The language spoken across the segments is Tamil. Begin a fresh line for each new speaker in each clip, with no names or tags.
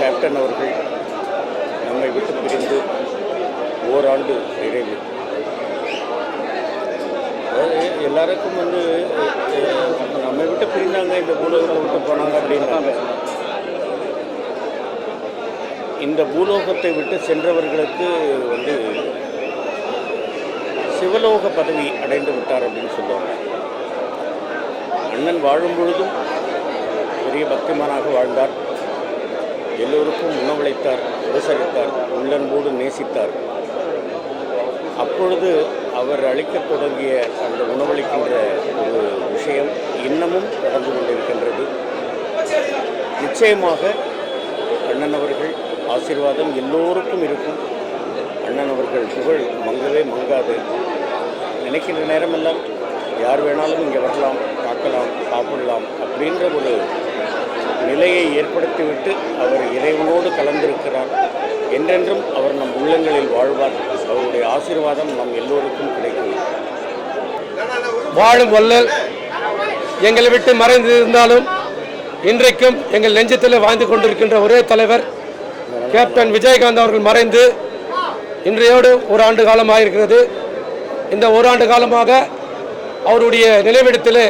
கேப்டன் அவர்கள் நம்மை விட்டு பிரிந்து ஓராண்டு நிறைவு. எல்லாருக்கும் வந்து நம்மை விட்டு பிரிந்தாங்க இந்த பூலோகத்தை விட்டு போனாங்க அப்படின்னாங்க இந்த பூலோகத்தை விட்டு சென்றவர்களுக்கு வந்து சிவலோக பதவி அடைந்து விட்டார் அப்படின்னு சொல்லுவாங்க. அண்ணன் வாழும் பொழுதும் பெரிய பக்திமானாக வாழ்ந்தார். எல்லோருக்கும் உணவளித்தார் உபசரித்தார் உள்ளன்போடு நேசித்தார். அப்பொழுது அவர் அளிக்க தொடங்கிய அந்த உணவளிக்கின்ற ஒரு விஷயம் இன்னமும் நடந்து கொண்டிருக்கின்றது. நிச்சயமாக அண்ணன் அவர்கள் ஆசீர்வாதம் எல்லோருக்கும் இருக்கும். அண்ணன் அவர்கள் புகழ் மங்கவே மங்காது. நினைக்கின்ற நேரமெல்லாம் யார் வேணாலும் இங்கே வரலாம் பார்க்கலாம் சாப்பிடலாம் அப்படின்ற ஒரு நிலையை ஏற்படுத்திவிட்டு அவர் இறைவனோடு கலந்திருக்கிறார். என்றென்றும் அவர் நம் உள்ளங்களில் வாழ்வார். அவருடைய ஆசீர்வாதம் நம் எல்லோருக்கும் கிடைக்கும்.
வாழும் வல்லல் எங்களை விட்டு மறைந்து இருந்தாலும் இன்றைக்கும் எங்கள் நெஞ்சத்தில் வாழ்ந்து கொண்டிருக்கின்ற ஒரே தலைவர் கேப்டன் விஜயகாந்த் அவர்கள் மறைந்து இன்றையோடு ஒரு ஆண்டு காலம் ஆயிருக்கிறது இந்த ஓராண்டு காலமாக அவருடைய நினைவிடத்தில்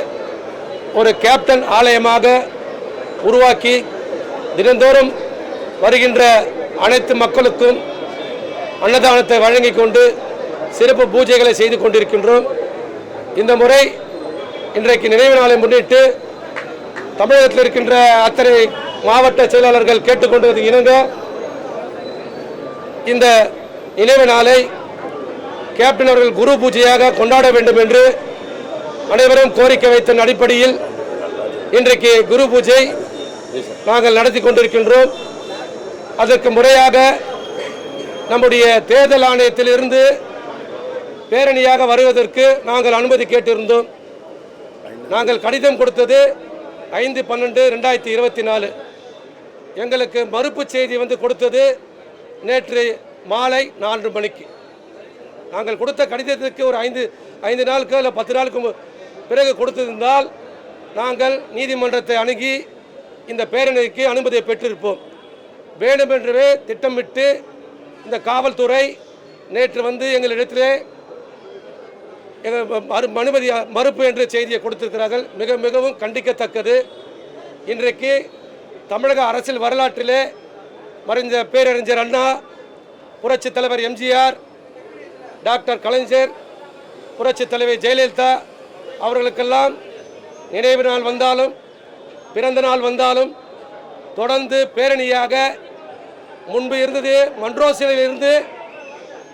ஒரு கேப்டன் ஆலயமாக உருவாக்கி தினந்தோறும் வருகின்ற அனைத்து மக்களுக்கும் அன்னதானத்தை வழங்கிக் கொண்டு சிறப்பு பூஜைகளை செய்து கொண்டிருக்கின்றோம். இந்த முறை இன்றைக்கு நினைவு நாளை முன்னிட்டு தமிழகத்தில் இருக்கின்ற அத்தனை மாவட்ட செயலாளர்கள் கேட்டுக்கொண்டது இணங்க இந்த நினைவு நாளை கேப்டன் அவர்கள் குரு பூஜையாக கொண்டாட வேண்டும் என்று அனைவரும் கோரிக்கை வைத்த அடிப்படையில் இன்றைக்கு குரு பூஜை நாங்கள் நடத்தி கொண்டிருக்கின்றோம். அதற்கு முறையாக நம்முடைய தேர்தல் ஆணையத்திலிருந்து பேரணியாக வருவதற்கு நாங்கள் அனுமதி கேட்டிருந்தோம். நாங்கள் கடிதம் கொடுத்தது ஐந்து பன்னெண்டு ரெண்டாயிரத்தி இருபத்தி நாலு. எங்களுக்கு மறுப்பு செய்தி வந்து கொடுத்தது நேற்று மாலை நான்கு மணிக்கு. நாங்கள் கொடுத்த கடிதத்துக்கு ஒரு ஐந்து ஐந்து நாளுக்கு இல்லை பத்து நாளுக்கு பிறகு கொடுத்திருந்தால் நாங்கள் நீதிமன்றத்தை அணுகி இந்த பேரணிக்கு அனுமதியை பெற்றிருப்போம். வேண்டுமென்றவே திட்டமிட்டு இந்த காவல்துறை நேற்று வந்து எங்களிடத்திலே எங்கள் மறு அனுமதி மறுப்பு என்ற செய்தியை கொடுத்திருக்கிறார்கள். மிக மிகவும் கண்டிக்கத்தக்கது. இன்றைக்கு தமிழக அரசியல் வரலாற்றிலே மறைந்த பேரறிஞர் அண்ணா புரட்சித் தலைவர் எம்ஜிஆர் டாக்டர் கலைஞர் புரட்சித் தலைவர் ஜெயலலிதா அவர்களுக்கெல்லாம் நினைவு நாள் வந்தாலும் பிறந்த நாள் வந்தாலும் தொடர்ந்து பேரணியாக முன்பு இருந்தது மன்றோ இருந்து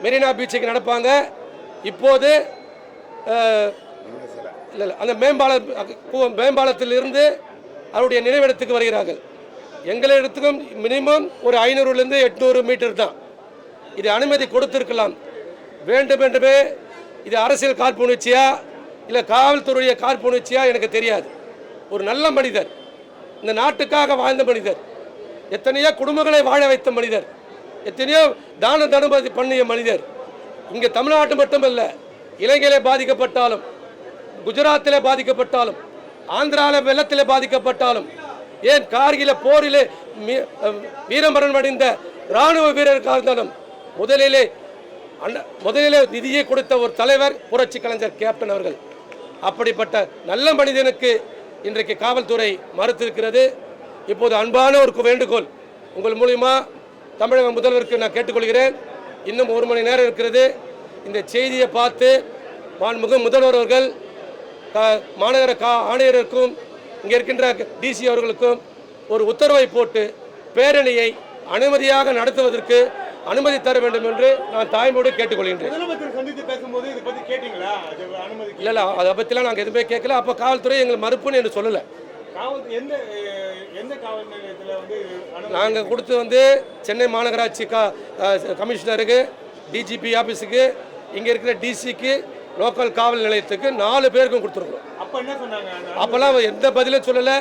மெரினா பீச்சுக்கு நடப்பாங்க. இப்போது இல்லை இல்லை அந்த மேம்பால மேம்பாலத்திலிருந்து அவருடைய நினைவிடத்துக்கு வருகிறார்கள். எங்களிடத்துக்கும் மினிமம் ஒரு ஐநூறுலேருந்து எட்நூறு மீட்டர் தான். இது அனுமதி கொடுத்திருக்கலாம். வேண்டுமே இது அரசியல் காழ்ப்புணர்ச்சியா இல்லை காவல்துறைய காழ்ப்புணர்ச்சியா எனக்கு தெரியாது. ஒரு நல்ல மனிதர். இந்த நாட்டுக்காக வாழ்ந்த மனிதர். எத்தனையோ குடும்பங்களை வாழ வைத்த மனிதர். எத்தனையோ தான தனுமதி பண்ணிய மனிதர். இங்கே தமிழ்நாட்டு மட்டுமல்ல இலங்கையிலே பாதிக்கப்பட்டாலும் குஜராத்தில் பாதிக்கப்பட்டாலும் ஆந்திராவில் வெள்ளத்தில் பாதிக்கப்பட்டாலும் ஏன் கார்கில போரிலே மீ- வீரமரணம் அடைந்த இராணுவ வீரருக்காக இருந்தாலும் முதலிலே முதலிலே நிதியை கொடுத்த ஒரு தலைவர் புரட்சி கலைஞர் கேப்டன் அவர்கள். அப்படிப்பட்ட நல்ல மனிதனுக்கு இன்றைக்கு காவல்துறை மறுத்திருக்கிறது. இப்போது அன்பான ஒரு வேண்டுகோள். உங்கள் மூலியமா தமிழக முதல்வருக்கு நான் கேட்டுக்கொள்கிறேன். இன்னும் ஒரு மணி நேரம் இருக்கிறது. இந்த செய்தியை பார்த்து மாண்புமிகு முதல்வர் அவர்கள் மாநகர கா ஆணையருக்கும் இங்கே இருக்கின்ற டிசி அவர்களுக்கும் ஒரு உத்தரவை போட்டு பேரணியை அனுமதியாக நடத்துவதற்கு அனுமதி தர வேண்டும் என்று நான் தாய்மோடு கேட்டுக்கொள்கின்றேன். இல்லை இல்லை அதை பற்றிலாம் நாங்கள் எதுவுமே கேட்கல. அப்போ காவல்துறை எங்களை மறுப்புன்னு என்று சொல்லலை. நாங்கள் கொடுத்து வந்து சென்னை மாநகராட்சி கா கமிஷனருக்கு டிஜிபி ஆஃபீஸுக்கு இங்கே இருக்கிற டிசிக்கு லோக்கல் காவல் நிலையத்துக்கு நாலு பேருக்கும் கொடுத்துருக்கோம்.
அப்ப என்ன சொன்னாங்க? அந்த
அப்போல்லாம் எந்த பதிலும் சொல்லலை.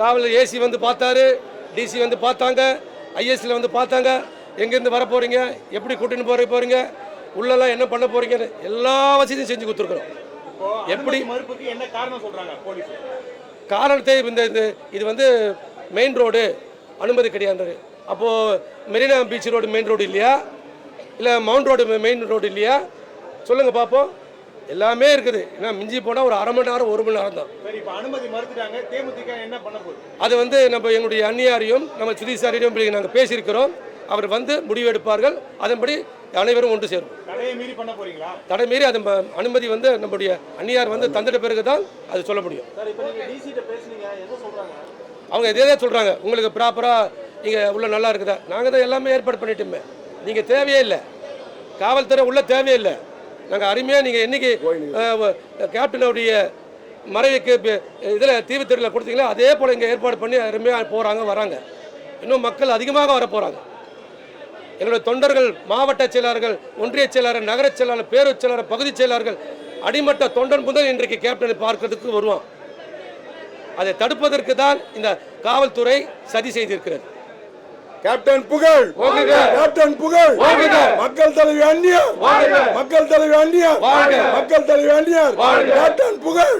காவல் ஏசி வந்து பார்த்தாரு டிசி வந்து பார்த்தாங்க ஐஎஸ்சியில் வந்து பார்த்தாங்க. எங்கேருந்து வர போகிறீங்க எப்படி கூட்டின்னு போகிற போகிறீங்க உள்ளெல்லாம் என்ன பண்ண போகிறீங்கன்னு எல்லா வசதியும் செஞ்சு கொடுத்துருக்குறோம். எப்படி?
மறுப்புக்கு என்ன காரணம் சொல்றாங்க போலீஸ்?
காரணத்தை இந்த இந்த இது வந்து மெயின் ரோடு அனுமதி கிடையாது அப்போது Marina beach road main road இல்லையா? இல்லை மவுண்ட் ரோடு மெயின் ரோடு இல்லையா? சொல்லுங்கள் பார்ப்போம் எல்லாமே இருக்குது. ஏன்னா மிஞ்சி போனால் ஒரு அரை மணி நேரம் ஒரு மணி நேரம் தான்.
அனுமதி மறுத்துட்டாங்க. தேமுதிக என்ன பண்ண போகுது?
அது வந்து நம்ம எங்களுடைய அந்நியாரையும் நம்ம சுதீசாரியும் நாங்கள் பேசியிருக்கிறோம். அவர் வந்து முடிவு எடுப்பார்கள் அதன்படி அனைவரும் ஒன்று சேரும். தடை மீறி அது அனுமதி வந்து நம்முடைய அந்நியார் வந்து தந்துட்ட பிறகு தான் அது சொல்ல முடியும். அவங்க இதே தான் சொல்கிறாங்க உங்களுக்கு ப்ராப்பராக இங்கே உள்ள நல்லா இருக்குதா? நாங்கள் தான் எல்லாமே ஏற்பாடு பண்ணிட்டோமே. நீங்கள் தேவையே இல்லை. காவல்துறை உள்ள தேவையே இல்லை. நாங்கள் அருமையாக நீங்கள் என்னைக்கு கேப்டனுடைய மறைவுக்கு இதில் தீவுத்திரையில் கொடுத்தீங்களோ? அதே போல் இங்கே ஏற்பாடு பண்ணி அருமையாக போகிறாங்க வராங்க. இன்னும் மக்கள் அதிகமாக வர போகிறாங்க எங்களுடைய தொண்டர்கள் மாவட்ட செயலாளர்கள் ஒன்றிய செயலாளர் நகரச் செயலாளர் பேரூர் செயலாளர் பகுதிச் செயலாளர்கள் அடிமட்ட தொண்டன் முதல் இன்றைக்கு கேப்டனை பார்க்கிறதுக்கு வருவான் அதை தடுப்பதற்கு தான் இந்த காவல்துறை சதி செய்திருக்கிறது
கேப்டன் புகழ்! கேப்டன் புகழ்! மக்கள் தலைவி அந்நியார்! மக்கள் தலைவி அந்நியார்! மக்கள் தலைவி அந்நியார்! கேப்டன் புகழ்!